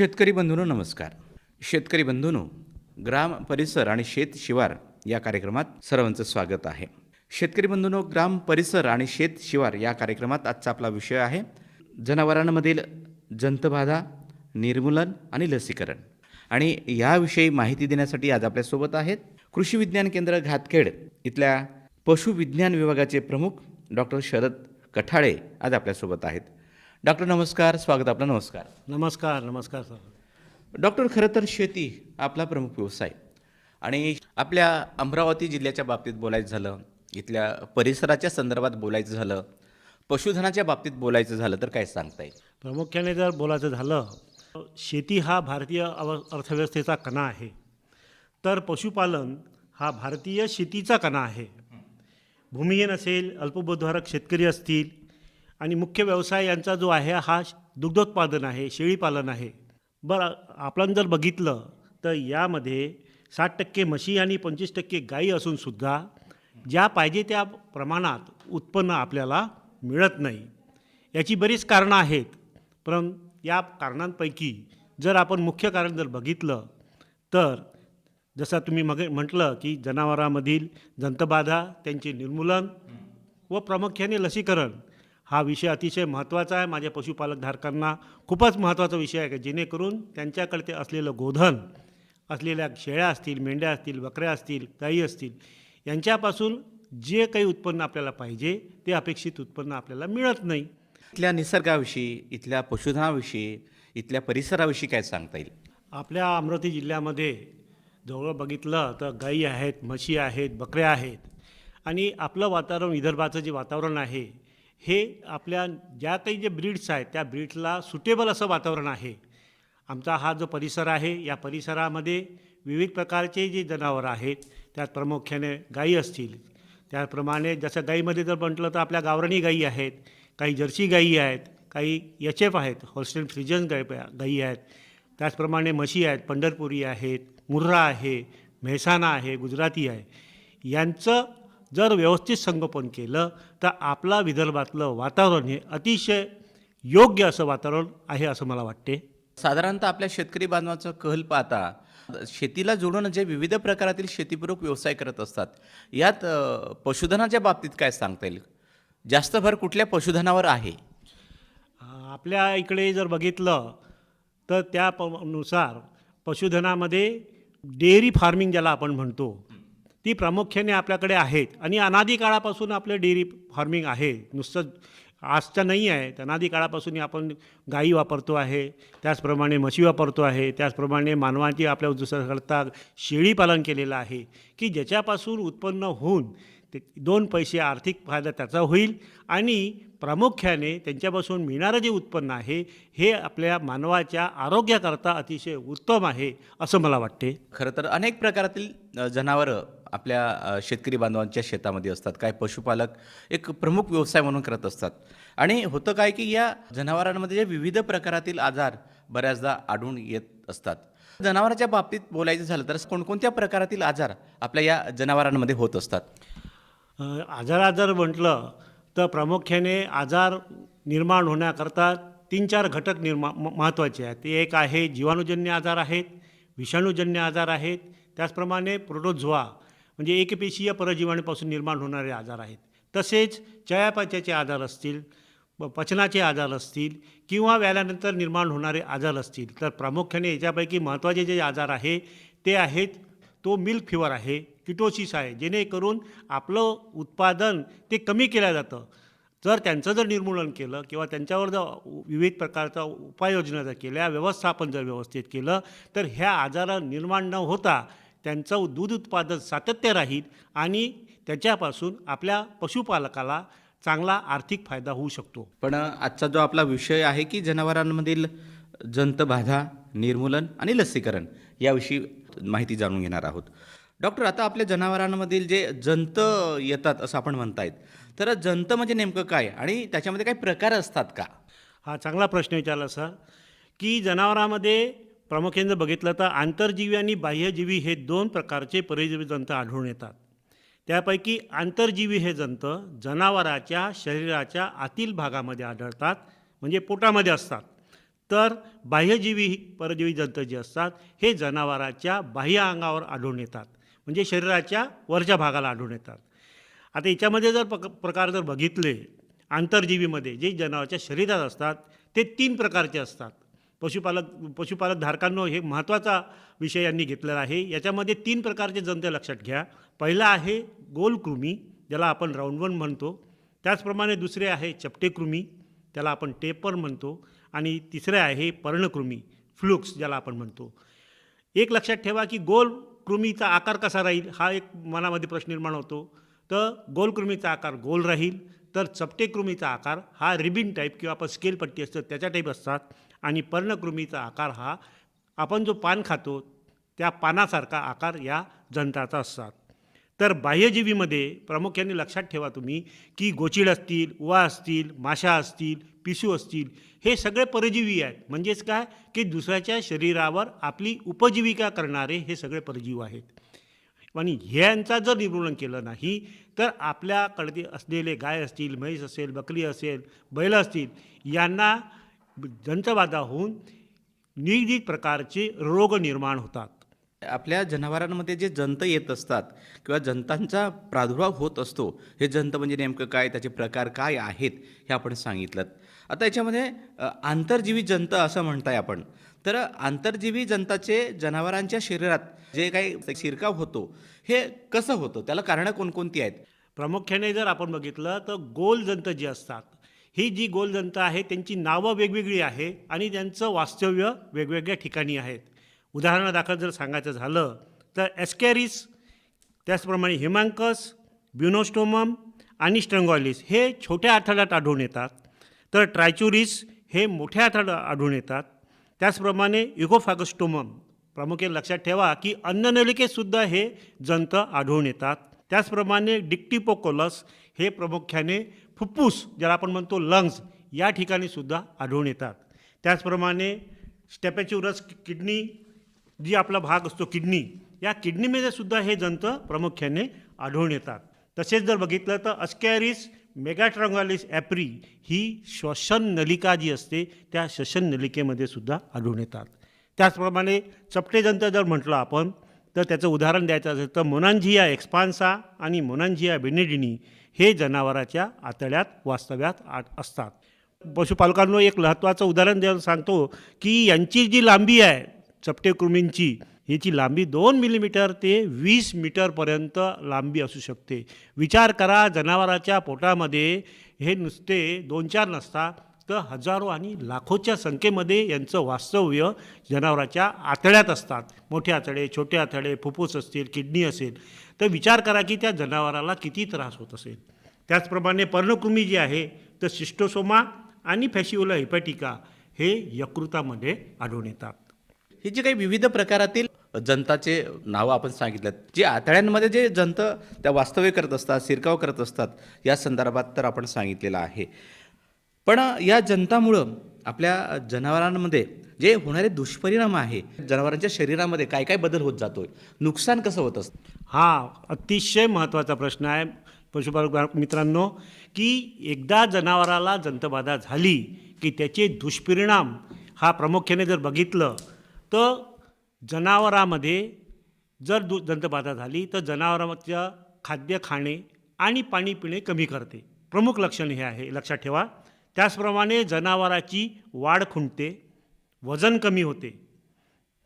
शेतकरी बंधूंनो नमस्कार. शेतकरी बंधूंनो ग्राम परिसर आणि शेत शिवार या कार्यक्रमात सर्वांचं स्वागत आहे. शेतकरी बंधूंनो ग्राम परिसर आणि शेत शिवार या कार्यक्रमात आजचा आपला विषय आहे जनावरांमधील जंतबाधा निर्मूलन आणि लसीकरण. आणि याविषयी माहिती देण्यासाठी आज आपल्यासोबत आहेत कृषी विज्ञान केंद्र घातखेड इथल्या पशुविज्ञान विभागाचे प्रमुख डॉक्टर शरद कठाळे आज आपल्यासोबत आहेत. डॉक्टर नमस्कार स्वागत आपलं नमस्कार. नमस्कार नमस्कार सर. डॉक्टर खरं तर शेती आपला प्रमुख व्यवसाय. आणि आपल्या अमरावती जिल्ह्याच्या बाबतीत बोलायचं झालं इथल्या परिसराच्या संदर्भात बोलायचं झालं पशुधनाच्या बाबतीत बोलायचं झालं तर काय सांगता येईल? प्रामुख्याने जर बोलायचं झालं शेती हा भारतीय अव अर्थव्यवस्थेचा कणा आहे. तर पशुपालन हा भारतीय शेतीचा कणा आहे. भूमिहीन असेल अल्पभूधारक शेतकरी असतील आणि मुख्य व्यवसाय यांचा जो आहे हा दुग्धोत्पादन आहे शेळीपालन आहे. बरं आपण जर बघितलं तर यामध्ये साठ टक्के म्हशी आणि पंचवीस टक्के गाई असूनसुद्धा ज्या पाहिजे त्या प्रमाणात उत्पन्न आपल्याला मिळत नाही. याची बरीच कारणं आहेत. पण या कारणांपैकी जर आपण मुख्य कारण जर बघितलं तर जसं तुम्ही मग म्हटलं की जनावरांमधील जंतबाधा त्यांचे निर्मूलन व प्रामुख्याने लसीकरण हा विषय अतिशय महत्त्वाचा आहे माझ्या पशुपालकधारकांना. खूपच महत्त्वाचा विषय आहे की जेणेकरून त्यांच्याकडे ते असलेलं गोधन असलेल्या शेळ्या असतील मेंढ्या असतील बकऱ्या असतील गायी असतील यांच्यापासून जे काही उत्पन्न आपल्याला पाहिजे ते अपेक्षित उत्पन्न आपल्याला मिळत नाही. इथल्या निसर्गाविषयी इथल्या पशुधनाविषयी इथल्या परिसराविषयी काय सांगता येईल? आपल्या अमरावती जिल्ह्यामध्ये जवळ बघितलं तर गायी आहेत म्हशी आहेत बकऱ्या आहेत आणि आपलं वातावरण विदर्भाचं जे वातावरण आहे हे आपल्या ज्या काही जे ब्रीड्स आहेत त्या ब्रीड्सला सुटेबल असं वातावरण आहे. आमचा हा जो परिसर आहे या परिसरामध्ये विविध प्रकारचे जे जनावरं आहेत त्यात प्रामुख्याने गायी असतील. त्याप्रमाणे जसं गाईमध्ये जर म्हटलं तर आपल्या गावरणी गायी आहेत काही जर्सी गायी आहेत काही एच एफ आहेत हॉस्टेल फ्रिजन गाय गायी आहेत. त्याचप्रमाणे म्हशी आहेत पंढरपुरी आहेत मुर्रा आहे मेहसाणा आहे गुजराती आहे. यांचं जर व्यवस्थित संगोपन केलं तर आपला विदर्भातलं वातावरण हे अतिशय योग्य असं वातावरण आहे असं मला वाटते. साधारणतः आपल्या शेतकरी बांधवाचं कहल पाहता शेतीला जोडून जे विविध प्रकारातील शेतीपूरक व्यवसाय करत असतात यात पशुधनाच्या बाबतीत काय सांगता येईल? जास्त भर कुठल्या पशुधनावर आहे? आपल्या इकडे जर बघितलं तर त्या नुसार पशुधनामध्ये डेअरी फार्मिंग ज्याला आपण म्हणतो ती प्रामुख्याने आपल्याकडे आहेत. आणि अनादी काळापासून आपलं डेअरी फार्मिंग आहे. नुसतं आजचं नाही आहे. तर अनादी काळापासून आपण गाई वापरतो आहे. त्याचप्रमाणे म्हशी वापरतो आहे. त्याचप्रमाणे मानवाची आपल्या दुसऱ्याकरता शेळी पालन केलेलं आहे की ज्याच्यापासून उत्पन्न होऊन ते दोन पैसे आर्थिक फायदा त्याचा होईल आणि प्रामुख्याने त्यांच्यापासून मिळणारं जे उत्पन्न आहे हे आपल्या मानवाच्या आरोग्याकरता अतिशय उत्तम आहे असं मला वाटते. खरं तर अनेक प्रकारातील जनावरं आपल्या शेतकरी बांधवांच्या शेतामध्ये असतात. काय पशुपालक एक प्रमुख व्यवसाय म्हणून करत असतात. आणि होतं काय की या जनावरांमध्ये जे विविध प्रकारातील आजार बऱ्याचदा आढळून येत असतात. जनावरांच्या बाबतीत बोलायचं झालं तर कोणकोणत्या प्रकारातील आजार आपल्या या जनावरांमध्ये होत असतात? आजार आजार म्हटलं तर प्रामुख्याने आजार निर्माण होण्याकरता तीन चार घटक निर्मा म- महत्त्वाचे आहेत. ते एक आहे जीवाणूजन्य आजार आहेत विषाणूजन्य आजार आहेत त्याचप्रमाणे प्रोटोझोआ म्हणजे एकपेशीय परजीवाणूपासून निर्माण होणारे आजार आहेत. तसेच चयापचयाचे आजार असतील पचनाचे आजार असतील किंवा व्याल्यानंतर निर्माण होणारे आजार असतील तर प्रामुख्याने याच्यापैकी महत्त्वाचे जे आजार आहे ते आहेत तो मिल्क फिवर आहे किटोसिस आहे जेणेकरून आपलं उत्पादन ते कमी केलं जातं. जर त्यांचं जर निर्मूलन केलं किंवा त्यांच्यावर जर विविध प्रकारचा उपाययोजना जर केल्या व्यवस्थापन जर व्यवस्थित केलं तर ह्या आजारा निर्माण न होता त्यांचं दूध उत्पादन सातत्य राहील आणि त्याच्यापासून आपल्या पशुपालकाला चांगला आर्थिक फायदा होऊ शकतो. पण आजचा जो आपला विषय आहे की जनावरांमधील जंतबाधा निर्मूलन आणि लसीकरण याविषयी माहिती जाणून घेणार आहोत. डॉक्टर आता आपल्या जनावरांमधील जे जंत येतात असं आपण म्हणतायत तर जंत म्हणजे नेमकं काय आणि त्याच्यामध्ये काही प्रकार असतात का? हा चांगला प्रश्न विचारला सर की जनावरांमध्ये प्रामुख्याने जर बघितलं तर आंतरजीवी आणि बाह्यजीवी हे दोन प्रकारचे परजीवी जंत आढळून येतात. त्यापैकी आंतरजीवी हे जंत जनावराच्या शरीराच्या आतील भागामध्ये आढळतात म्हणजे पोटामध्ये असतात. तर बाह्यजीवी परजीवी जंत जे असतात हे जनावराच्या बाह्य अंगावर आढळून येतात म्हणजे शरीराच्या वरच्या भागाला आढळून येतात. आता याच्यामध्ये जर पक प्रकार जर बघितले आंतरजीवीमध्ये जे जनावराच्या शरीरात असतात ते तीन प्रकारचे असतात. पशुपालक पशुपालक धारकांनो हे महत्त्वाचा विषय यांनी घेतलेला आहे. याच्यामध्ये तीन प्रकारचे जंत लक्षात घ्या. पहिला आहे गोलकृमी ज्याला आपण राऊंडवन म्हणतो. त्याचप्रमाणे दुसरे आहे चपटेकृमी त्याला आपण टेपर म्हणतो. आणि तिसरे आहे पर्णकृमी फ्लुक्स ज्याला आपण म्हणतो. एक लक्षात ठेवा की गोल कृमीचा आकार कसा राहील हा एक मनामध्ये प्रश्न निर्माण होतो. तर गोल कृमीचा आकार गोल राहील तर चपटे कृमीचा आकार हा रिबिन टाईप किंवा आपण स्केल पट्टी असतं त्याच्या टाईप असतात. आणि पर्णकृमीचा आकार हा आपण जो पान खातो त्या पानासारखा आकार या जंताचा असतात. तर बाह्यजीवीमध्ये प्रामुख्याने लक्षात ठेवा तुम्ही की गोचिड असतील उवा असतील माशा असतील पिशू असतील हे सगळे परजीवी आहेत. म्हणजेच काय? की दुसऱ्याच्या शरीरावर आपली उपजीविका करणारे हे सगळे परजीव आहेत. आणि ह्यांचा जर निर्मूलन केलं नाही तर आपल्याकडे असलेले गाय असतील म्हैस असेल बकरी असेल बैल असतील यांना जंतबाधा होऊन निगडीत प्रकारचे रोग निर्माण होतात. आपल्या जनावरांमध्ये जे जंत येत असतात किंवा जंतांचा प्रादुर्भाव होत असतो हे जंत म्हणजे नेमकं काय त्याचे प्रकार काय आहेत हे आपण सांगितलं. आता याच्यामध्ये आंतरजीवी जंत असं म्हणताय आपण. तर आंतरजीवी जंताचे जनावरांच्या शरीरात जे काही शिरकाव होतो हे कसं होतं? त्याला कारणं कोणकोणती आहेत? प्रामुख्याने जर आपण बघितलं तर गोलजंत जी असतात ही जी गोलजंत आहे त्यांची नावं वेगवेगळी आहे आणि त्यांचं वास्तव्य वेगवेगळ्या ठिकाणी आहेत. उदाहरणादाखल जर सांगायचं झालं तर एस्कॅरिस त्याचप्रमाणे हिमांकस ब्युनोस्टोमम आणि स्ट्रंगॉलिस हे छोट्या आठवड्यात आढळून येतात. तर ट्रायचुरिस हे मोठ्या आठवड्यात आढळून येतात. त्याचप्रमाणे युगोफॅगस्टोमम प्रामुख्याने लक्षात ठेवा की अन्ननलिकेतसुद्धा हे जंत आढळून येतात. त्याचप्रमाणे डिक्टिपोकोलस हे प्रामुख्याने फुफ्फुस ज्याला आपण म्हणतो लंग्स या ठिकाणी सुद्धा आढळून येतात. त्याचप्रमाणे स्टेपॅच्युरस किडनी जी आपला भाग असतो किडनी या किडनीमध्ये सुद्धा हे जंत प्रामुख्याने आढळून येतात. तसेच जर बघितलं तर अस्कॅरिस मेगाट्रॉंगॉलिस ॲप्री ही श्वसन नलिका जी असते त्या श्वसन नलिकेमध्ये सुद्धा आढळून येतात. त्याचप्रमाणे चपटे जंत जर म्हटलं आपण तर त्याचं उदाहरण द्यायचं असेल तर मोनांझिया एक्सपान्सा आणि मोनांझिया बेनेडिनी हे जनावराच्या आतड्यात वास्तव्यात आ असतात. पशुपालकांनो एक महत्त्वाचं उदाहरण द्यायला सांगतो की यांची जी लांबी आहे चपटे कृमींची याची लांबी दोन मिलीमीटर ते वीस मीटरपर्यंत लांबी असू शकते. विचार करा जनावराच्या पोटामध्ये हे नुसते दोन चार नसता तर हजारो आणि लाखोच्या संख्येमध्ये यांचं वास्तव्य जनावराच्या आतड्यात असतात. मोठे आतडे छोटे आतडे फुफ्फुस असतील किडनी असेल. तर विचार करा की त्या जनावराला किती त्रास होत असेल. त्याचप्रमाणे पर्णकृमी जी आहे तर शिष्टोसोमा आणि फॅशिओला हिपॅटिका हे यकृतामध्ये आढळून येतात. हे जे काही विविध प्रकारातील जनताचे नावं आपण सांगितलं जे आतड्यांमध्ये जे जंत त्या वास्तव्य करत असतात शिरकाव करत असतात या संदर्भात तर आपण सांगितलेलं आहे. पण या जनतामुळं आपल्या जनावरांमध्ये जे होणारे दुष्परिणाम आहे जनावरांच्या शरीरामध्ये काय काय बदल होत जातो नुकसान कसं होत असतं? हा अतिशय महत्त्वाचा प्रश्न आहे पशुपालक मित्रांनो की एकदा जनावराला जंतबाधा झाली की त्याचे दुष्परिणाम हा प्रामुख्याने जर बघितलं तर जनावरामध्ये जर दु दंतबाधा झाली तर जनावराचं खाद्य खाणे आणि पाणी पिणे कमी करते. प्रमुख लक्षण हे आहे लक्षात ठेवा. त्याचप्रमाणे जनावराची वाढ खुंटते वजन कमी होते.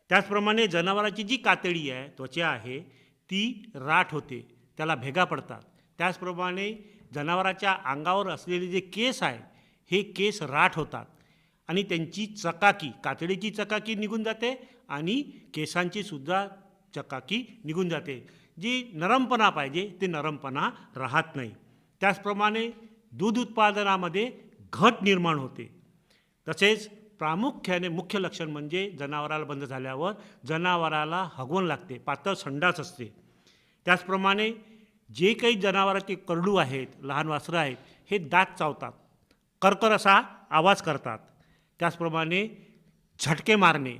त्याचप्रमाणे जनावराची जी कातडी आहे त्वचा आहे ती राठ होते त्याला भेगा पडतात. त्याचप्रमाणे जनावराच्या अंगावर असलेले जे केस आहे हे केस राठ होतात. आणि त्यांची चकाकी कातडीची चकाकी निघून जाते आणि केसांची सुद्धा चकाकी निघून जाते. जी नरमपणा पाहिजे ते नरमपणा राहत नाही. त्याचप्रमाणे दूध उत्पादनामध्ये घट निर्माण होते. तसेच प्रामुख्याने मुख्य लक्षण म्हणजे जनावराला बंद झाल्यावर जनावराला हगवण लागते पातळ संडास असते. त्याचप्रमाणे जे काही जनावराचे करडू आहेत लहान वासरं आहेत हे दात चावतात कर्कर असा आवाज करतात. त्याचप्रमाणे झटके मारणे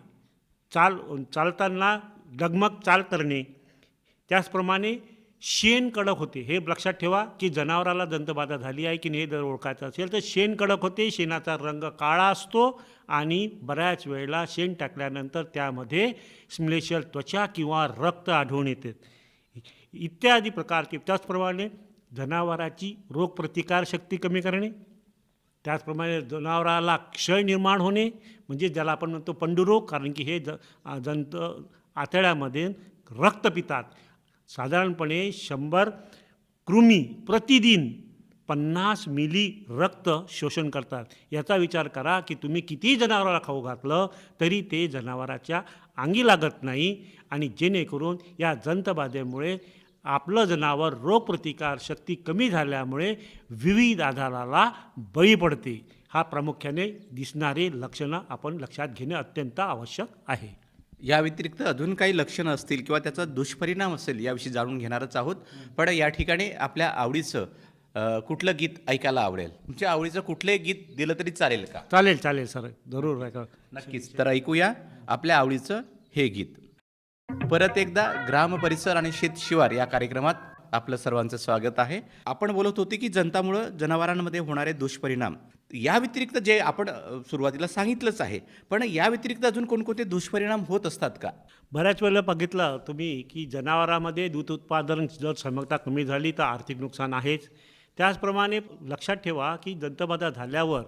चाल चालताना डगमग चाल करणे. त्याचप्रमाणे शेण कडक होते. हे लक्षात ठेवा की जनावराला दंतबाधा झाली आहे की नाही हे जर ओळखायचं असेल तर शेण कडक होते. शेणाचा रंग काळा असतो आणि बऱ्याच वेळेला शेण टाकल्यानंतर त्यामध्ये स्मिलेशल त्वचा किंवा रक्त आढळून येते. इत्यादी प्रकारचे. त्याचप्रमाणे जनावराची रोगप्रतिकारशक्ती कमी करणे. त्याचप्रमाणे जनावराला क्षय निर्माण होणे म्हणजे ज्याला आपण म्हणतो पंडुरोग कारण की हे ज जंत आतड्यामध्ये रक्त पितात. साधारणपणे शंभर कृमी प्रतिदिन पन्नास मिली रक्त शोषण करतात. याचा विचार करा की तुम्ही कितीही जनावराला खाऊ घातलं तरी ते जनावराच्या अंगी लागत नाही आणि जेणेकरून या जंतबाधेमुळे आपलं जनावर रोगप्रतिकार शक्ती कमी झाल्यामुळे विविध आजाराला बळी पडते. हा प्रामुख्याने दिसणारे लक्षणं आपण लक्षात घेणे अत्यंत आवश्यक आहे. या व्यतिरिक्त अजून काही लक्षणं असतील किंवा त्याचा दुष्परिणाम असेल याविषयी जाणून घेणारच आहोत. पण या ठिकाणी आपल्या आवडीचं कुठलं गीत ऐकायला आवडेल? तुमच्या आवडीचं कुठलंही गीत दिलं तरी चालेल का? चालेल चालेल सर. जरूर. नक्कीच. तर ऐकूया आपल्या आवडीचं हे गीत. परत एकदा ग्राम परिसर आणि शेत शिवार या कार्यक्रमात आपलं सर्वांचं स्वागत आहे. आपण बोलत होते की जनतामुळं जनावरांमध्ये होणारे दुष्परिणाम या व्यतिरिक्त जे आपण सुरुवातीला सांगितलंच आहे पण या व्यतिरिक्त अजून कोणकोणते दुष्परिणाम होत असतात का? बऱ्याच वेळेला बघितलं तुम्ही की जनावरामध्ये दूध उत्पादन जर क्षमता कमी झाली तर आर्थिक नुकसान आहेच. त्याचप्रमाणे लक्षात ठेवा की दंतबाधा झाल्यावर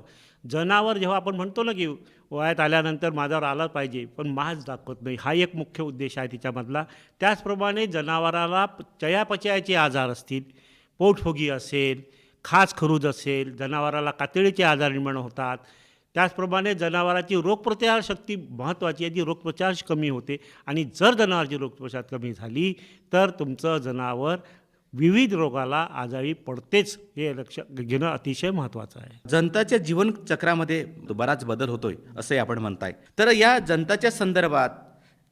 जनावर जेव्हा आपण म्हणतो ना की वयात आल्यानंतर माझ्यावर आलं पाहिजे पण मास दाखवत नाही. हा एक मुख्य उद्देश आहे तिच्यामधला. त्याचप्रमाणे जनावराला चयापचयाचे आजार असतील पोटफुगी असेल खास खरूज असेल जनावराला कातडीचे आजार निर्माण होतात. त्याचप्रमाणे जनावराची रोगप्रतिकार शक्ती महत्त्वाची आहे जी रोगप्रचार कमी होते. आणि जर जनावराची रोगप्रचार कमी झाली तर तुमचं जनावर विविध रोगाला आजारी पडतेच हे लक्ष घेणं अतिशय महत्त्वाचं आहे. जनताच्या जीवनचक्रामध्ये बराच बदल होतोय असंही आपण म्हणताय. तर या जनताच्या संदर्भात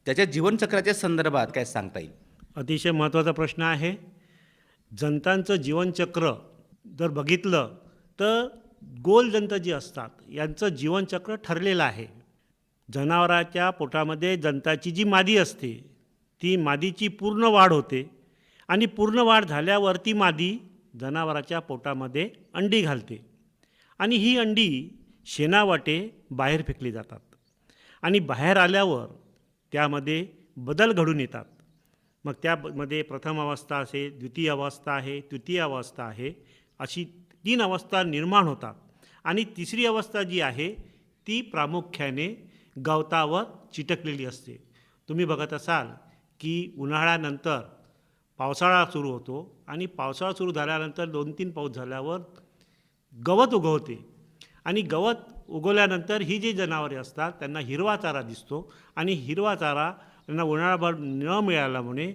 त्याच्या जीवनचक्राच्या संदर्भात काय सांगता येईल? अतिशय महत्त्वाचा प्रश्न आहे. जंतांचं जीवनचक्र जर बघितलं तर गोल जंत जी असतात यांचं जीवनचक्र ठरलेलं आहे. जनावराच्या पोटामध्ये जंताची जी मादी असते ती मादीची पूर्ण वाढ होते. आणि पूर्ण वाढ झाल्यावर ती मादी जनावराच्या पोटामध्ये अंडी घालते. आणि ही अंडी शेणावाटे बाहेर फेकली जातात. आणि बाहेर आल्यावर त्यामध्ये बदल घडून येतात. मग त्यामध्ये प्रथम अवस्था असेल द्वितीय अवस्था आहे तृतीय अवस्था आहे अशी तीन अवस्था निर्माण होतात. आणि तिसरी अवस्था जी आहे ती प्रामुख्याने गवतावर चिटकलेली असते. तुम्ही बघत असाल की उन्हाळ्यानंतर पावसाळा सुरू होतो आणि पावसाळा सुरू झाल्यानंतर दोन तीन पाऊस झाल्यावर गवत उगवते. आणि गवत उगवल्यानंतर ही जी जनावरे असतात त्यांना हिरवा चारा दिसतो आणि हिरवा चारा त्यांना उन्हाळाभर न मिळाल्यामुळे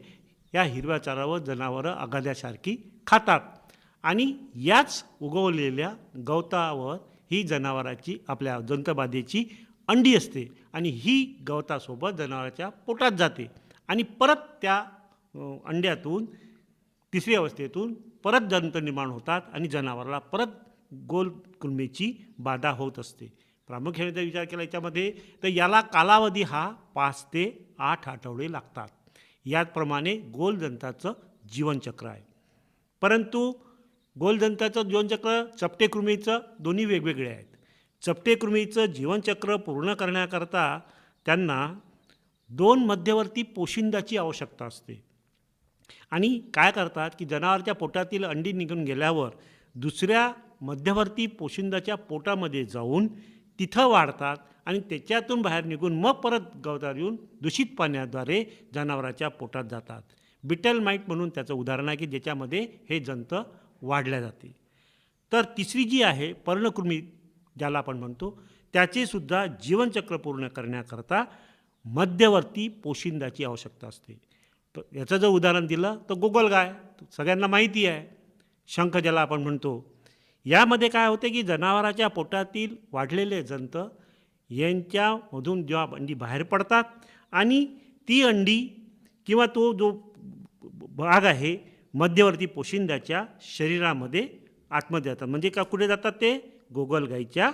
या हिरव्या चारावर जनावरं आघाद्यासारखी खातात. आणि याच उगवलेल्या गवतावर ही जनावराची आपल्या जंतबाधेची अंडी असते आणि ही गवतासोबत जनावराच्या पोटात जाते. आणि परत त्या अंड्यातून तिसऱ्या अवस्थेतून परत जंत निर्माण होतात आणि जनावराला परत गोल कुलमेची बाधा होत असते. प्रामुख्याने जर विचार केला याच्यामध्ये तर याला कालावधी हा पाच ते आठ आठवडे लागतात. याचप्रमाणे गोलदंताचं जीवनचक्र आहे. परंतु गोलदंताचं जीवनचक्र चपटे कृमीचं दोन्ही वेगवेगळे आहेत. चपटे कृमीचं जीवनचक्र पूर्ण करण्याकरता त्यांना दोन मध्यवर्ती पोशिंदाची आवश्यकता असते. आणि काय करतात की जनावरच्या पोटातील अंडी निघून गेल्यावर दुसऱ्या मध्यवर्ती पोशिंदाच्या पोटामध्ये जाऊन तिथं वाढतात आणि त्याच्यातून बाहेर निघून मग परत गवतात येऊन दूषित पाण्याद्वारे जनावराच्या पोटात जातात. बिटल माईट म्हणून त्याचं उदाहरण आहे की ज्याच्यामध्ये हे जंत वाढल्या जाते तर तिसरी जी आहे पर्णकृमी ज्याला आपण म्हणतो त्याचेसुद्धा जीवनचक्र पूर्ण करण्याकरता मध्यवर्ती पोशिंदाची आवश्यकता असते. तर याचं जर उदाहरण दिलं तर गोगलगाय सगळ्यांना माहिती आहे. शंख ज्याला आपण म्हणतो. यामध्ये काय होते की जनावराच्या पोटातील वाढलेले जंत यांच्यामधून जेव्हा अंडी बाहेर पडतात आणि ती अंडी किंवा तो जो भाग आहे मध्यवर्ती पोशिंद्याच्या शरीरामध्ये आतमध्ये जातात. म्हणजे का कुठे जातात ते? गोगलगाईच्या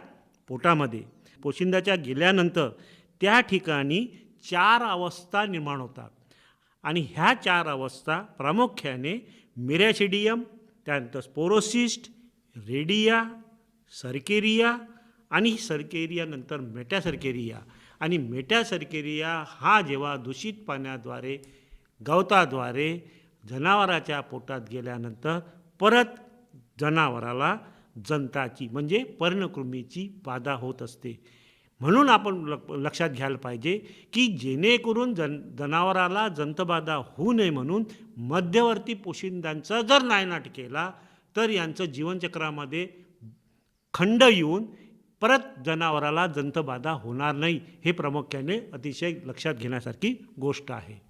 पोटामध्ये. पोशिंद्याच्या गेल्यानंतर त्या ठिकाणी चार अवस्था निर्माण होतात. आणि ह्या चार अवस्था प्रामुख्याने मिरॅशिडियम त्यानंतर स्पोरोसिस्ट रेडिया सर्केरिया आणि सर्केरियानंतर मेटॅसर्केरिया. आणि मेटॅसर्केरिया हा जेव्हा दूषित पाण्याद्वारे गवताद्वारे जनावराच्या पोटात गेल्यानंतर परत जनावराला जंताची म्हणजे पर्णकृमीची बाधा होत असते. म्हणून आपण लक्षात घ्यायला पाहिजे की जेणेकरून जन जनावराला जंतबाधा होऊ नये म्हणून मध्यवर्ती पोशिंदांचा जर नायनाट केला तर यांचं जीवनचक्रामध्ये खंड येऊन परत जनावराला जंतबाधा होणार नाही हे प्रामुख्याने अतिशय लक्षात घेण्यासारखी गोष्ट आहे.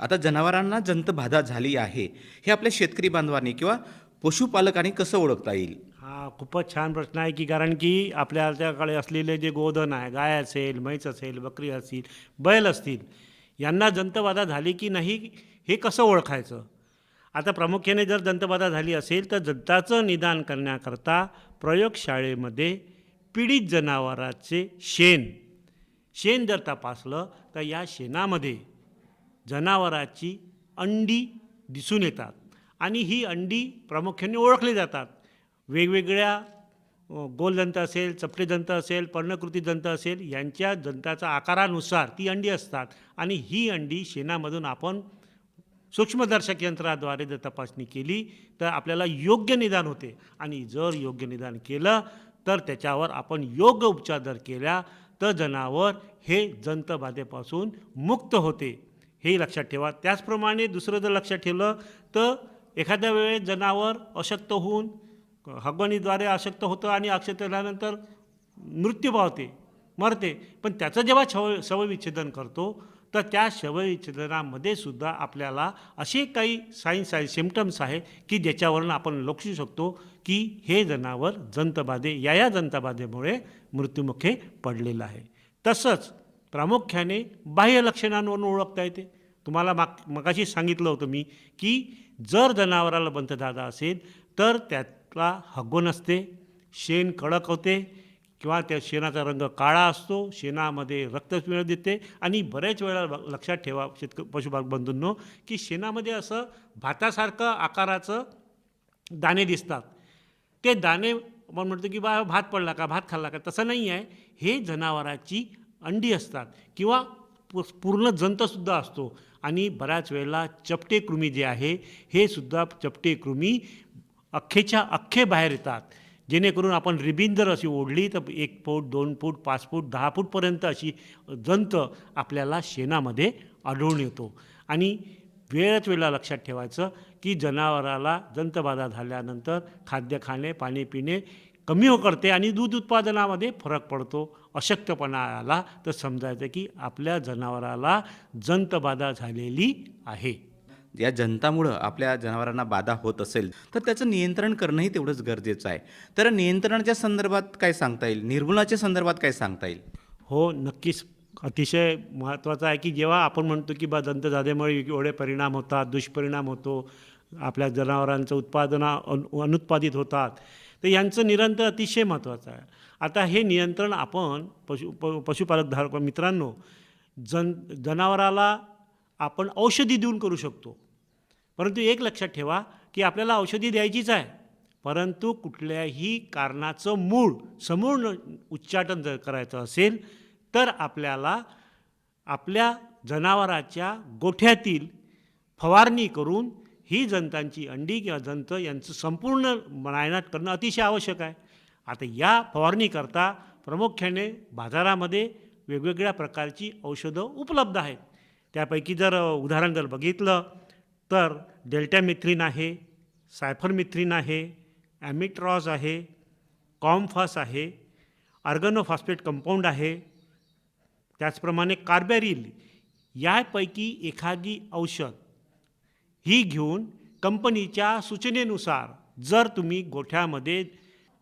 आता जनावरांना जंतबाधा झाली आहे हे आपल्या शेतकरी बांधवांनी किंवा पशुपालकांनी कसं ओळखता येईल? हा खूपच छान प्रश्न आहे की कारण की आपल्याच्याकडे असलेले जे गोधन आहे गाय असेल म्हैस असेल बकरी असतील बैल असतील यांना जंतबाधा झाली की नाही हे कसं ओळखायचं? आता प्रामुख्याने जर जंतबाधा झाली असेल तर जंताचं निदान करण्याकरता प्रयोगशाळेमध्ये पीडित जनावराचे शेण शेण जर तपासलं तर या शेणामध्ये जनावराची अंडी दिसून येतात आणि ही अंडी प्रामुख्याने ओळखली जातात. वेगवेगळ्या गोलदंत असेल चपटे दंत असेल पर्णकृती दंत असेल यांच्या दंताचा आकारानुसार ती अंडी असतात. आणि ही अंडी शेणामधून आपण सूक्ष्मदर्शक यंत्राद्वारे जर तपासणी केली तर आपल्याला योग्य निदान होते. आणि जर योग्य निदान केलं तर त्याच्यावर आपण योग्य उपचार जर केला तर जनावर हे जंतबाधेपासून मुक्त होते. हे लक्षात ठेवा. त्याचप्रमाणे दुसरं जर लक्षात ठेवलं तर एखाद्या वेळेस जनावर अशक्त होऊन हगवणीद्वारे अशक्त होतं आणि अशक्त झाल्यानंतर मृत्यू पावते मरते. पण त्याचं जेव्हा शव शवविच्छेदन करतो तर त्या शवविच्छेदनामध्ये सुद्धा आपल्याला असे काही सायन्स आहे सिम्टम्स आहे की ज्याच्यावरून आपण लक्षू शकतो की हे जनावर जंतबाधे या या जंतबाधेमुळे मृत्युमुखे पडलेलं आहे. तसंच प्रामुख्याने बाह्य लक्षणांवरून ओळखता येते. तुम्हाला माग मगाशी सांगितलं होतं मी की जर जनावराला बंतदादा असेल तर ला हगून असते शेण कडक होते किंवा त्या शेणाचा रंग काळा असतो शेणामध्ये रक्त देते आणि बऱ्याच वेळा लक्षात ठेवा शेतक पशुपालक बंधूंनो की शेणामध्ये असं भातासारखं आकाराचं दाणे दिसतात. ते दाणे आपण म्हणतो की बा भात पडला का भात खाल्ला का तसं नाही आहे. हे जनावराची अंडी असतात किंवा पूर्ण जंतसुद्धा असतो. आणि बऱ्याच वेळेला चपटे कृमी जे आहे हे सुद्धा चपटे कृमी अख्खेच्या अख्खे बाहेर येतात. जेणेकरून आपण रिबीन जर अशी ओढली तर एक फूट दोन फूट पाच फूट दहा फूटपर्यंत अशी जंत आपल्याला शेणामध्ये आढळून येतो. आणि वेळच वेळेला लक्षात ठेवायचं की जनावराला जंतबाधा झाल्यानंतर खाद्य खाणे पाणी पिणे कमी हो करते आणि दूध उत्पादनामध्ये फरक पडतो. अशक्तपणा आला तर समजायचं की आपल्या जनावराला जंतबाधा झालेली आहे. या जंतामुळं आपल्या जनावरांना बाधा होत असेल तर त्याचं नियंत्रण करणंही तेवढंच गरजेचं आहे. तर नियंत्रणाच्या संदर्भात काय सांगता येईल? निर्मूलनाच्या संदर्भात काय सांगता येईल? हो नक्कीच. अतिशय महत्त्वाचं आहे की जेव्हा आपण म्हणतो की बा दंतजादेमुळे एवढे परिणाम होतात दुष्परिणाम होतो आपल्या जनावरांचं उत्पादना अनु अनुत्पादित होतात तर यांचं निरंतर अतिशय महत्त्वाचं आहे. आता हे नियंत्रण आपण पशु प पशुपालक धारक मित्रांनो जन जनावराला आपण औषधी देऊन करू शकतो. परंतु एक लक्षात ठेवा की आपल्याला औषधी द्यायचीच आहे. परंतु कुठल्याही कारणाचं मूळ समूळ उच्चाटन जर करायचं असेल तर आपल्याला आपल्या जनावराच्या गोठ्यातील फवारणी करून ही जंतांची अंडी किंवा जंत यांचं संपूर्ण नायनाट करणं अतिशय आवश्यक आहे. आता या फवारणीकरता प्रामुख्याने बाजारामध्ये वेगवेगळ्या प्रकारची औषधं उपलब्ध आहेत. त्यापैकी जर उदाहरण जर बघितलं तर डेल्टामिथ्रिन आहे सायफरमिथ्रिन आहे ॲमिट्रॉज आहे कॉमफॉस आहे अर्गनोफॉस्फेट कंपाऊंड आहे त्याचप्रमाणे कार्बेरिल यापैकी एखादी औषध ही घेऊन कंपनीच्या सूचनेनुसार जर तुम्ही गोठ्यामध्ये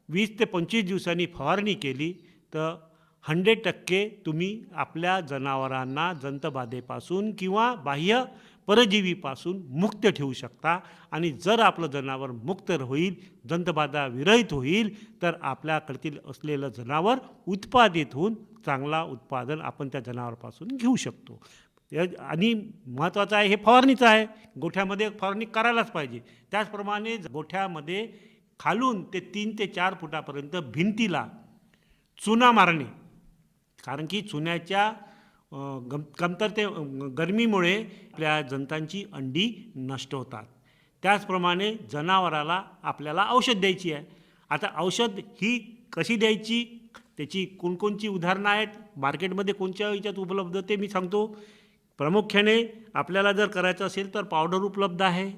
वीस ते पंचवीस दिवसांनी फवारणी केली तर हंड्रेड टक्के तुम्ही आपल्या जनावरांना जंतबाधेपासून किंवा बाह्य परजीवीपासून मुक्त ठेवू शकता. आणि जर आपलं जनावर मुक्त होईल जंतबाधा विरहित होईल तर आपल्याकडतील असलेलं जनावर उत्पादित होऊन चांगला उत्पादन आपण त्या जनावरापासून घेऊ शकतो. आणि महत्त्वाचं आहे हे फवारणीचं आहे. गोठ्यामध्ये फवारणी करायलाच पाहिजे. त्याचप्रमाणे गोठ्यामध्ये खालून ते तीन ते चार फुटापर्यंत भिंतीला चुना मारणे कारण की चुन्याच्या गम कमतरते गरमीमुळे आपल्या जंतांची अंडी नष्ट होतात. त्याचप्रमाणे जनावराला आपल्याला औषध द्यायची आहे. आता औषध ही कशी द्यायची? त्याची कोणकोणची उदाहरणं आहेत? मार्केटमध्ये कोणत्या याच्यात उपलब्ध ते मी सांगतो. प्रामुख्याने आपल्याला जर करायचं असेल तर पावडर उपलब्ध आहे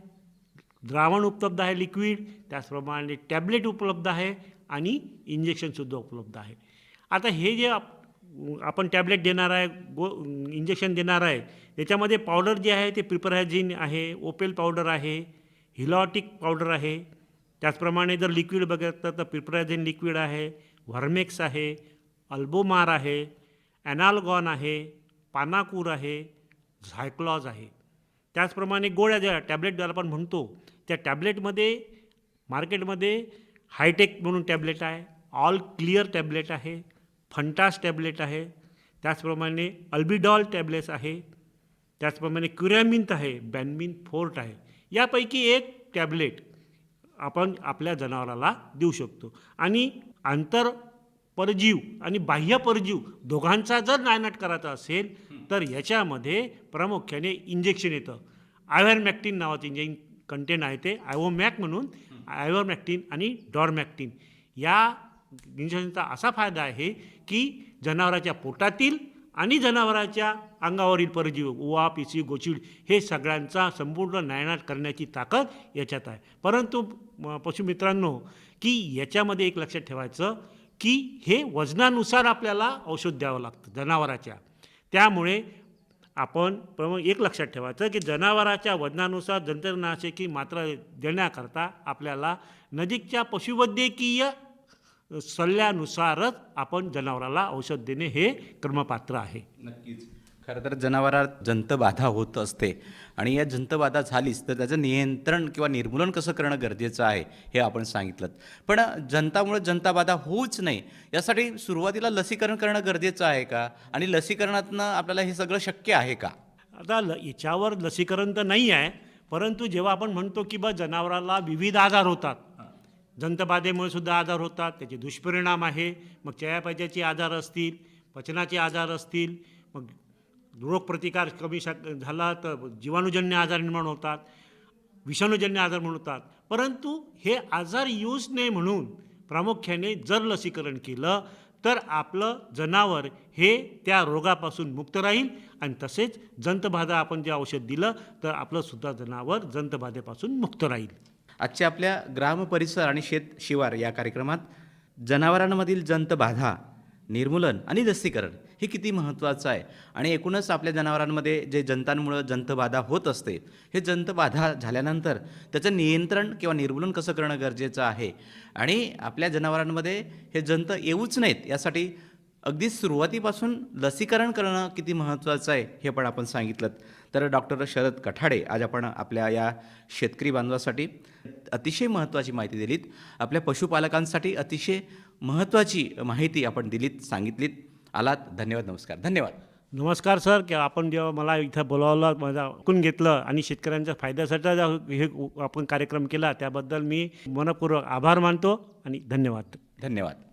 द्रावण उपलब्ध आहे लिक्विड त्याचप्रमाणे टॅबलेट उपलब्ध आहे आणि इंजेक्शनसुद्धा उपलब्ध आहे. आता हे जे आपण टॅबलेट देणार आहे गो इंजेक्शन देणार आहे. याच्यामध्ये पावडर जे आहे ते प्रिपरायझिन आहे ओपेल पावडर आहे हिलॉटिक पावडर आहे. त्याचप्रमाणे जर लिक्विड बघितलं तर प्रिपरायझिन लिक्विड आहे व्हर्मेक्स आहे अल्बोमार आहे ॲनालगॉन आहे पानाकूर आहे झायक्लॉज आहे. त्याचप्रमाणे गोळ्या ज्या टॅबलेट ज्याला आपण म्हणतो त्या टॅबलेटमध्ये मार्केटमध्ये हायटेक म्हणून टॅबलेट आहे ऑल क्लिअर टॅबलेट आहे फंटास टॅबलेट आहे त्याचप्रमाणे अल्बिडॉल टॅबलेट्स आहे त्याचप्रमाणे क्युरॅमिन्थ आहे बॅनमिन फोर्ट आहे यापैकी एक टॅबलेट आपण आपल्या जनावराला देऊ शकतो. आणि आंतर परजीव आणि बाह्य परजीव दोघांचा जर नायनाट करायचा असेल तर याच्यामध्ये प्रामुख्याने इंजेक्शन येतं. आयव्हरमॅक्टिन नावाचं इंजेक्शन कंटेंट आहे ते आयवोमॅक म्हणून आयव्हरमॅक्टिन आणि डॉरमॅक्टिन या इंजेक्शनचा असा फायदा आहे की जनावराच्या पोटातील आणि जनावराच्या अंगावरील परजीव उवा पिसी गोचिड हे सगळ्यांचा संपूर्ण नायनाट करण्याची ताकद याच्यात आहे. परंतु म, पशुमित्रांनो की याच्यामध्ये एक लक्षात ठेवायचं की हे वजनानुसार आपल्याला औषध द्यावं लागतं जनावराच्या. त्यामुळे आपण प्रम एक लक्षात ठेवायचं की जनावराच्या वजनानुसार जंतनाशकी मात्रा देण्याकरता आपल्याला नजीकच्या पशुवैद्यकीय सल्ल्यानुसारच आपण जनावराला औषध देणे हे क्रमपात्र आहे. नक्कीच. खरं तर जनावरात जंतबाधा होत असते आणि या जंतबाधा झालीच तर त्याचं नियंत्रण किंवा निर्मूलन कसं करणं गरजेचं आहे हे आपण सांगितलं. पण जंतामुळे जंताबाधा होऊच नाही यासाठी सुरुवातीला लसीकरण करणं गरजेचं आहे का? आणि लसीकरणातनं आपल्याला हे सगळं शक्य आहे का? आता ल याच्यावर लसीकरण तर नाही आहे परंतु जेव्हा आपण म्हणतो की बा जनावराला विविध आजार होतात जंतबाधेमुळे सुद्धा आजार होतात. त्याचे दुष्परिणाम आहे. मग चयापचयाचे आजार असतील पचनाचे आजार असतील मग रोगप्रतिकार कमी शक झाला तर जीवाणूजन्य आजार निर्माण होतात विषाणूजन्य आजार म्हणून होतात. परंतु हे आजार यूज नये म्हणून प्रामुख्याने जर लसीकरण केलं तर आपलं जनावर हे त्या रोगापासून मुक्त राहील आणि तसेच जंतबाधा आपण जे औषध दिलं तर आपलंसुद्धा जनावर जंतबाधेपासून मुक्त राहील. आजच्या आपल्या ग्राम परिसर आणि शेत शिवार या कार्यक्रमात जनावरांमधील जंतबाधा निर्मूलन आणि लसीकरण हे किती महत्त्वाचं आहे? आणि एकूणच आपल्या जनावरांमध्ये जे जंतांमुळं जंतबाधा होत असते हे जंतबाधा झाल्यानंतर त्याचं नियंत्रण किंवा निर्मूलन कसं करणं गरजेचं आहे? आणि आपल्या जनावरांमध्ये हे जंत येऊच नाहीत यासाठी अगदी सुरुवातीपासून लसीकरण करणं किती महत्त्वाचं आहे हे पण आपण सांगितलं तर डॉक्टर शरद कठाडे आज आपण आपल्या या शेतकरी बांधवासाठी अतिशय महत्त्वाची माहिती दिलीत. आपल्या पशुपालकांसाठी अतिशय महत्त्वाची माहिती आपण दिलीत सांगितलीत. आलात धन्यवाद नमस्कार. धन्यवाद. नमस्कार सर. की आपण जेव्हा मला इथं बोलावलं माझा ऐकून घेतलं आणि शेतकऱ्यांच्या फायद्यासाठी जा- हे आपण कार्यक्रम केला त्याबद्दल मी मनपूर्वक आभार मानतो आणि धन्यवाद. धन्यवाद.